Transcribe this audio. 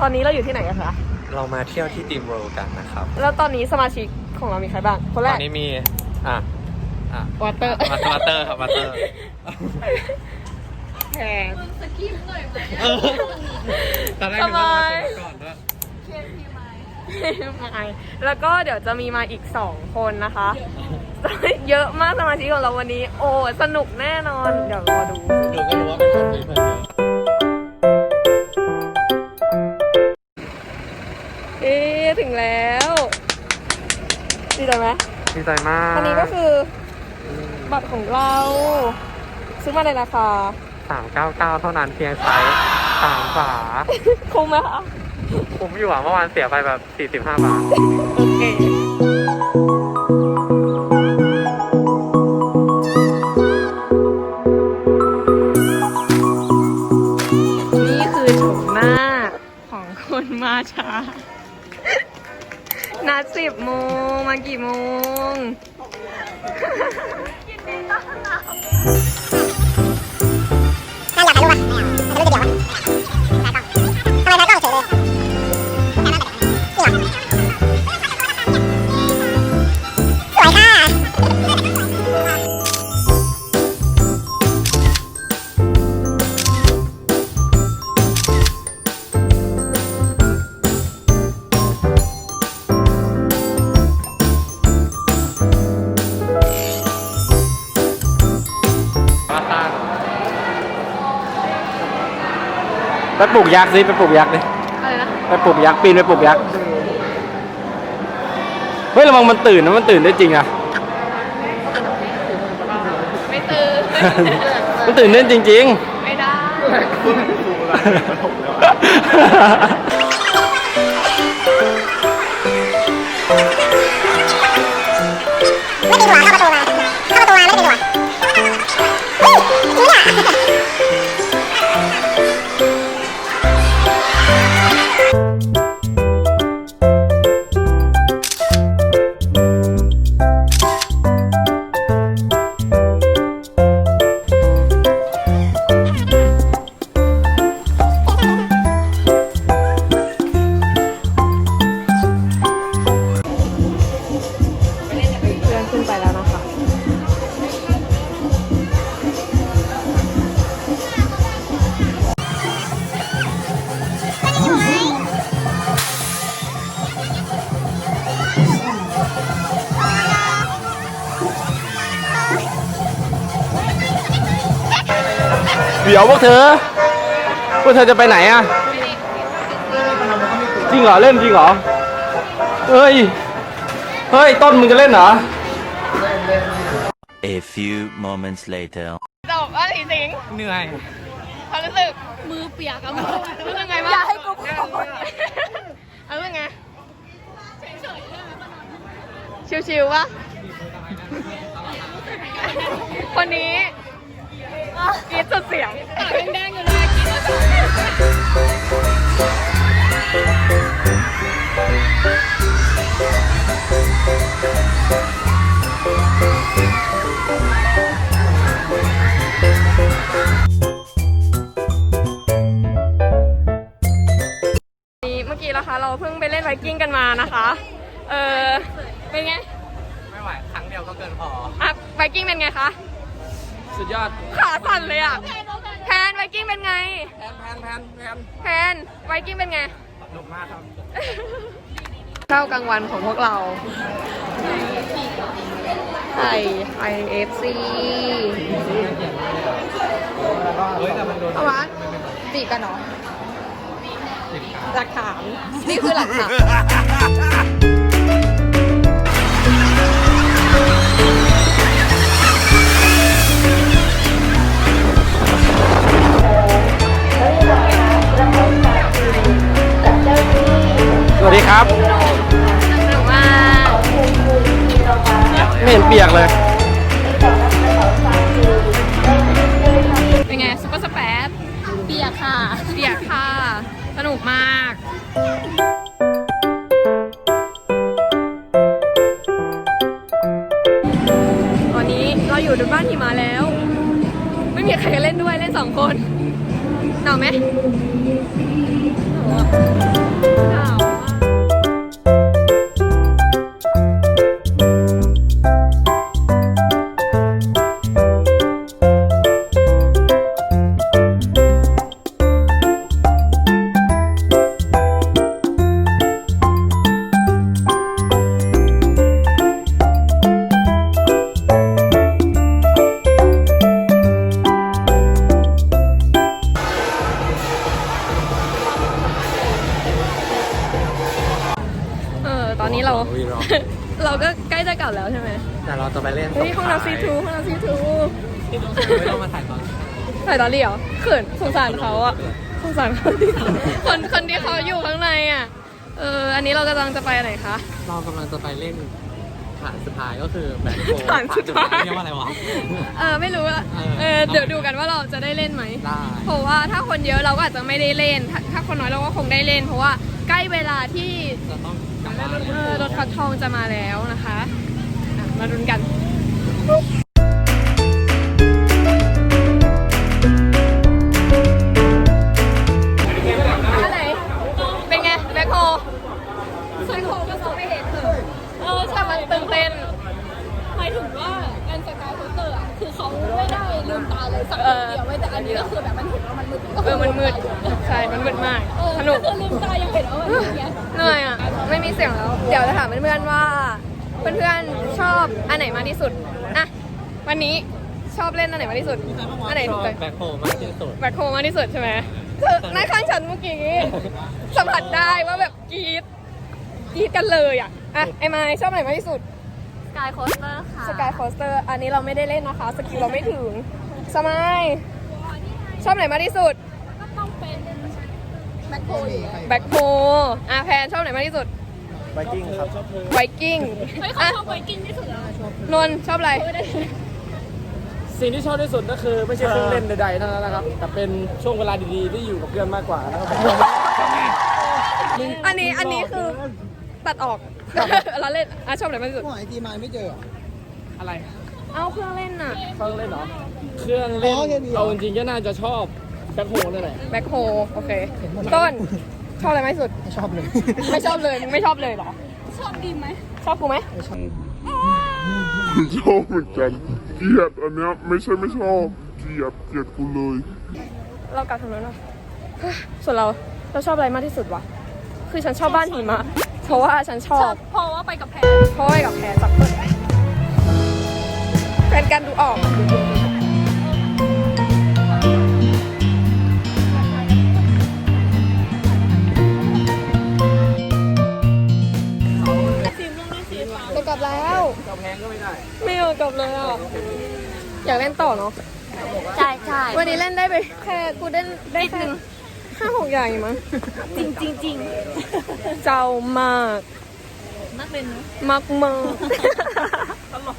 ตอนนี้เราอยู่ที่ไหนกันคะ เรามาเที่ยวที่ดีมเวิลด์กันนะครับ แล้วตอนนี้สมาชิกของเรามีใครบ้าง คนแรตอก นนี้มี อะ อะวอเตอร์มามาเตอร์ครับมาเตอร์ แพนตอนแรกทำนึกไมว่ามาเตอร์ก่อนด้วยไม่แล้วก็เดี๋ยวจะมีมาอีกสองคนนะคะ เยอะมากสมาชิกของเราวันนี้ โอ้ สนุกแน่นอน เดี๋ยวรอดู หนูก็รู้ว่าเป็นคนมีเพื่อน ใจมากอันนี้ก็คือบัตรของเราซื้อมาในราคา399 เท่านั้นเพียงไซส์สามฝาคุ้มไหมคะผมอยู่อะเมื่อวานเสียไปแบบ 45 บาท โอเค นัดสิบโมงมากี่โมงถ้า ไปปลูกยักษ์สิไปปลูกยักษ์ดิอะไรนะไปปลูกยักษ์ปีนไปปลูกยักษ์เฮ้ยระวังมันตื่นนะมันตื่นได้จริงอะ ไม่ตื่น มันตื่นได้จริงไม่ได้ไม่ เดี๋ยวพวกเธอ พวกเธอจะไปไหนอะจริงเหรอเล่นจริงเหรอ เฮ้ย เฮ้ย ต้นมึงจะเล่นเหรอ A few moments later. จบว่าสีสิงเหนื่อยความรู้สึกมือเปียกอะมือรู้สึกไงบ้างอย่าให้กูพูดเอาเป็นไงชิวๆวะคนนี้ กรีดสุดเสียงปากแดงๆอยู่เลยกรีดสุดเสียงนี่เมื่อกี้นะคะ เราเพิ่งไปเล่นไวกิ้งกันมานะคะ เออเป็นไง ไม่ไหว ครั้งเดียวก็เกินพออะไวกิ้งเป็นไงคะ สุดยอด ขาสั่นเลยอะแพนไวกิ้งเป็นไง แพนแพนแพนแพนแพนไวกิ้งเป็นไง หนุกมากครับข้าวกลางวันของพวกเราไทยไทยเอฟซีเฮ้ยแต่มันโดนเอาวะจีกันเหรอหลักฐาน นี่คือหลักฐาน วัสดีครับสนุกมากไม่เห็นเปียกเลย เป็นไงซุปเปอร์สเปซเปียกค่ะ เปียกค่ะสนุกมาก ตอนนี้เราอยู่ในบ้านหิมะแล้ว ไม่มีใครเล่นด้วยเล่นสองคนหนาวไหมหนาวอะ วีรอเราก็ใกล้จะกลับแล้วใช่ไหมแต่เราจะไปเล่นเฮ้ยห้องน้ำซีทูห้องน้ำซีทูไม่ต้องมาถ่ายตอนใส่ตอนเดียวเขินสงสารเขาอะสงสารเขาที่คนคนที่เขาอยู่ข้างในอะเอออันนี้เรากำลังจะไปไหนคะเรากำลังจะไปเล่นฐานสุดท้ายก็คือแบงค์โกฐานสุดท้ายเรียกว่าอะไรวะเออไม่รู้อะเออเออเดี๋ยวดูกันว่าเราจะได้เล่นไหมได้เพราะว่าถ้าคนเยอะเราก็อาจจะไม่ได้เล่น ถ้าถ้าคนน้อยเราก็คงได้เล่น เพราะว่า ใกล้เวลาที่จะต้องกลับบ้านเออรถคันทองจะมาแล้วนะคะอะมารุนกันอันไหนเป็นไงแบ็คโฮแบ็คโฮก็มองไม่เห็นเถอะเออใช่มันตื่นเต้นหมายถึงว่าการสกายโคส เตอร์อะคือเขาไม่ได้ลืมตาเลยสักเอนิดอเดียวไว้ยแต่อันนี้ก็คือแบบมันเห็นว่ามันมืดเออมันมืด ใช่ มันมืดมาก เออสนุกคือลืมตายังเห็นว่ามันมืดไงเหนื่อยอะ ไม่มีเสียงแล้ว เดี๋ยวจะถามเพื่อนๆว่า เพื่อนๆชอบอันไหนมากที่สุดอะวันนี้ชอบเล่นอันไหนมากที่สุด อันไหนชถูอกบใจแบ็คโฮมากที่สุด แบ็คโฮมากที่สุดใช่ไหมเธอหน้าข้างฉันเมื่อกี้ สัมผัสได้ว่าแบบกรี๊ดกรี๊ดกันเลยอะอะไอ้ไม้ชอบอันไหนมากที่สุดส กายโคสเตอร์ค่ะสกายคอสเตอร์ อันนี้เราไม่ได้เล่นนะคะ สกิลเราไม่ถึง สมายชอบไหนมากที่สุด ก็ต้องเป็นแมคโครอยู่แล้วแบ็คโฮอะแพนชอบไหนมากที่สุด ไวกิ้งครับ ไวกิ้งเฮ้ยเขาอะชอบไวกิ้งที่สุดแล้วนนท์ชอบอะไร สิ่งที่ชอบที่สุดก็คือไม่ใช่เครื่องเล่นใดๆเท่านั้นนะครับ แต่เป็นช่วงเวลาดีๆ ที่อยู่กับเพื่อนมากกว่านะครับผมอันนี้อันนี้คือตัดออก เราเล่นอะชอบไหนมากที่สุดอะไร เอาเครื่องเล่นน่ะ เครื่องเล่นเหรอ เครื่องเล่นเอาจริงๆก็น่าจะชอบแบ็คโฮนั่นแหละแบ็คโฮโอเค ต้น ชอบอะไรมากที่สุด ไม่ชอบเลย ไม่ชอบเลยมึงไม่ชอบเลยเหรอ ชอบดีไหม ชอบกูไหม ชอบเหมือนกันเกลียดอันเนี้ยไม่ใช่ไม่ชอบเกลียดเกลียดกูเลย เรากลับทางนั้นเนาะเฮ้ยส่วนเรา เราชอบอะไรมากที่สุดวะ คือฉันชอบบ้านหิมะ เพราะว่าฉันชอบเพราะว่าไปกับแพรเพราะว่ากับแพรจับเพื่อนแฟนกันดูออก จะกลับแล้วไม่อยากกลับเลยอะ อยากเล่นต่อเนาะ ใช่ใช่วันนี้เล่นได้ไปแค่กูเล่นได้แค่ ห้าหกอย่างเองมั้งจริงจริงจริงเจ้ามากนักเล่นเนอะมากมาก